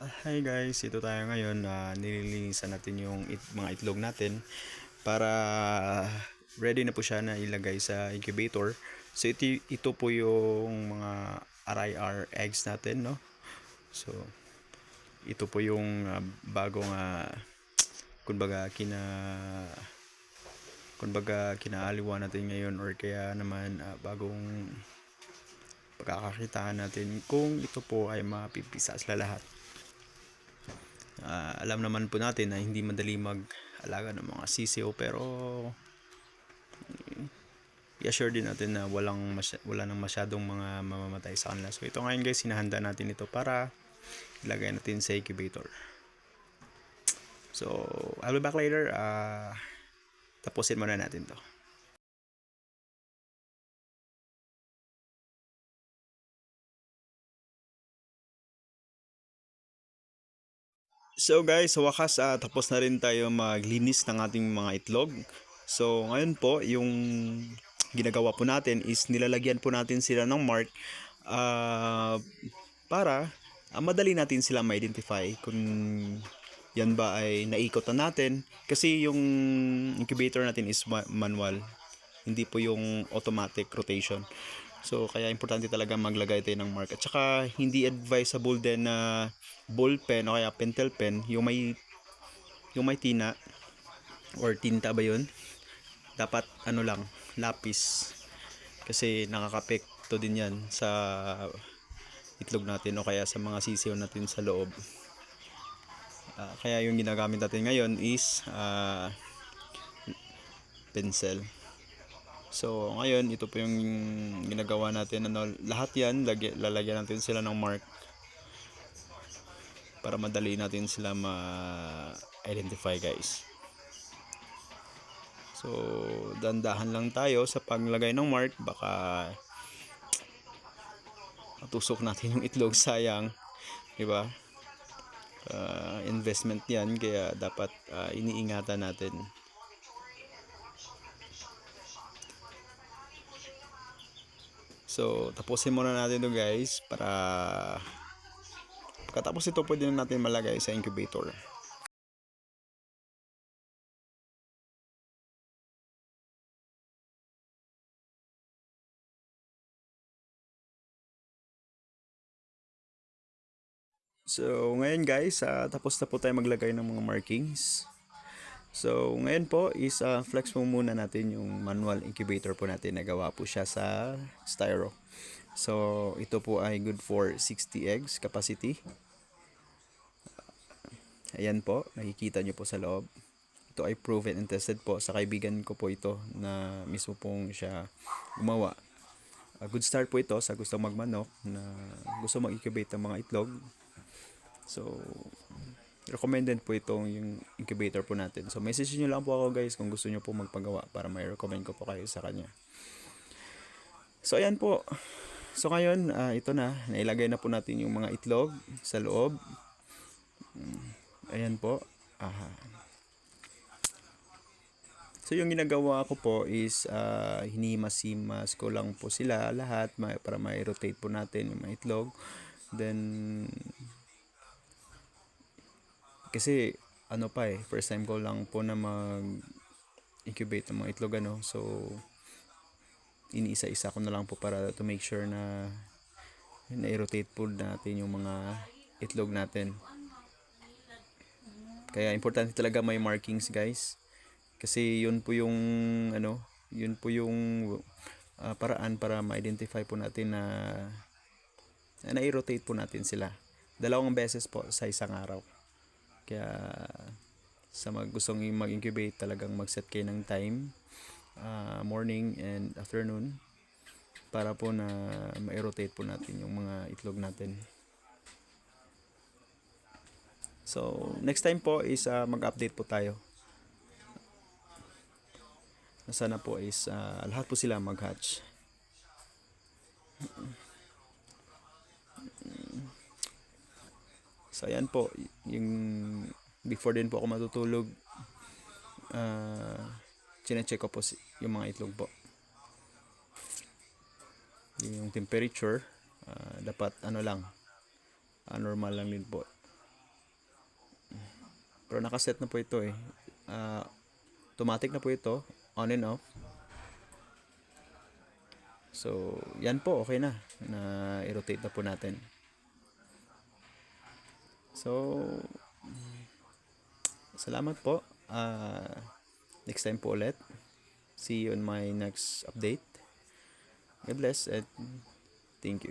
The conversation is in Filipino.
hi guys, ito tayo ngayon na nililinisan natin yung it, mga itlog natin para ready na po siya na ilagay sa incubator. So ito, ito po yung mga RIR eggs natin, no? So ito po yung ah, bagong uh, kumbaga kina kumbaga kinaaliwan natin ngayon or kaya naman ah, bagong pagkakakitaan natin kung ito po ay mapipisa sa lahat. Ah, alam naman po natin na hindi madali mag-alaga ng mga sisiyo pero eh, i-assure din natin na walang masya- wala nang masyadong mga mamamatay sa kanila. So ito ngayon guys, sinahanda natin ito para ilagay natin sa incubator. So, I'll be back later. Ah, tapusin muna natin to. So guys, sa wakas ah, tapos na rin tayo maglinis ng ating mga itlog. So ngayon po, yung ginagawa po natin is nilalagyan po natin sila ng mark ah, para ah, madali natin sila ma-identify kung yan ba ay naikot na natin. Kasi yung incubator natin is ma- manual, hindi po yung automatic rotation. So, kaya importante talaga maglagay tayo ng mark. At saka, hindi advisable din na ball o kaya pentel pen, yung may, yung may tina, or tinta ba yun? Dapat, ano lang, lapis. Kasi nakakapekto din yan sa itlog natin o kaya sa mga sisiyo natin sa loob. Ah, kaya yung ginagamit natin ngayon is ah, pencil. So, ngayon, ito po yung ginagawa natin. Ano, lahat yan, lagi, lalagyan natin sila ng mark para madali natin sila ma-identify guys. So, dandahan lang tayo sa paglagay ng mark. Baka matusok natin yung itlog, sayang. Diba? Ah, investment yan, kaya dapat ah, iniingatan natin. So, tapusin muna natin to guys para pagkatapos ito pwede na natin malagay sa incubator. So, ngayon guys, ah, tapos na po tayo maglagay ng mga markings. So, ngayon po is ah, flex mo muna natin yung manual incubator po natin. Nagawa po siya sa styro. So, ito po ay good for 60 eggs capacity. Ayan po, nakikita nyo po sa loob. Ito ay proven and tested po. Sa kaibigan ko po ito na mismo pong siya gumawa. A good start po ito sa gusto magmanok na gusto mag-incubate ng mga itlog. So, recommended po itong yung incubator po natin. So, message nyo lang po ako guys kung gusto nyo po magpagawa para may recommend ko po kayo sa kanya. So, ayan po. So, ngayon, ah, ito na. Nailagay na po natin yung mga itlog sa loob. Ayan po. Aha. So, yung ginagawa ko po is ah, hinimas-himas ko lang po sila lahat para ma-rotate po natin yung mga itlog. Then, kasi ano pa eh, first time ko lang po na mag incubate ng mga itlog ano. So iniisa-isa ko na lang po para to make sure na na-rotate po natin yung mga itlog natin. Kaya importante talaga may markings guys. Kasi yun po yung ano, yun po yung ah, paraan para ma-identify po natin na na i-rotate po natin sila. Dalawang beses po sa isang araw. Kaya sa mag gustong mag-incubate talagang mag-set kayo ng time ah, morning and afternoon para po na ma-rotate po natin yung mga itlog natin. So, next time po is ah, mag-update po tayo. Sana po is ah, lahat po sila mag-hatch. So ayan po, yung before din po ako matutulog, uh, chinecheck ko po yung mga itlog po. Yung temperature, ah, dapat ano lang, ah, normal lang din po. Pero nakaset na po ito eh. Ah, automatic na po ito. On and off. So, yan po, okay na. Na i-rotate na po natin. So, salamat po. Ah, next time po ulit. See you on my next update. God bless and thank you.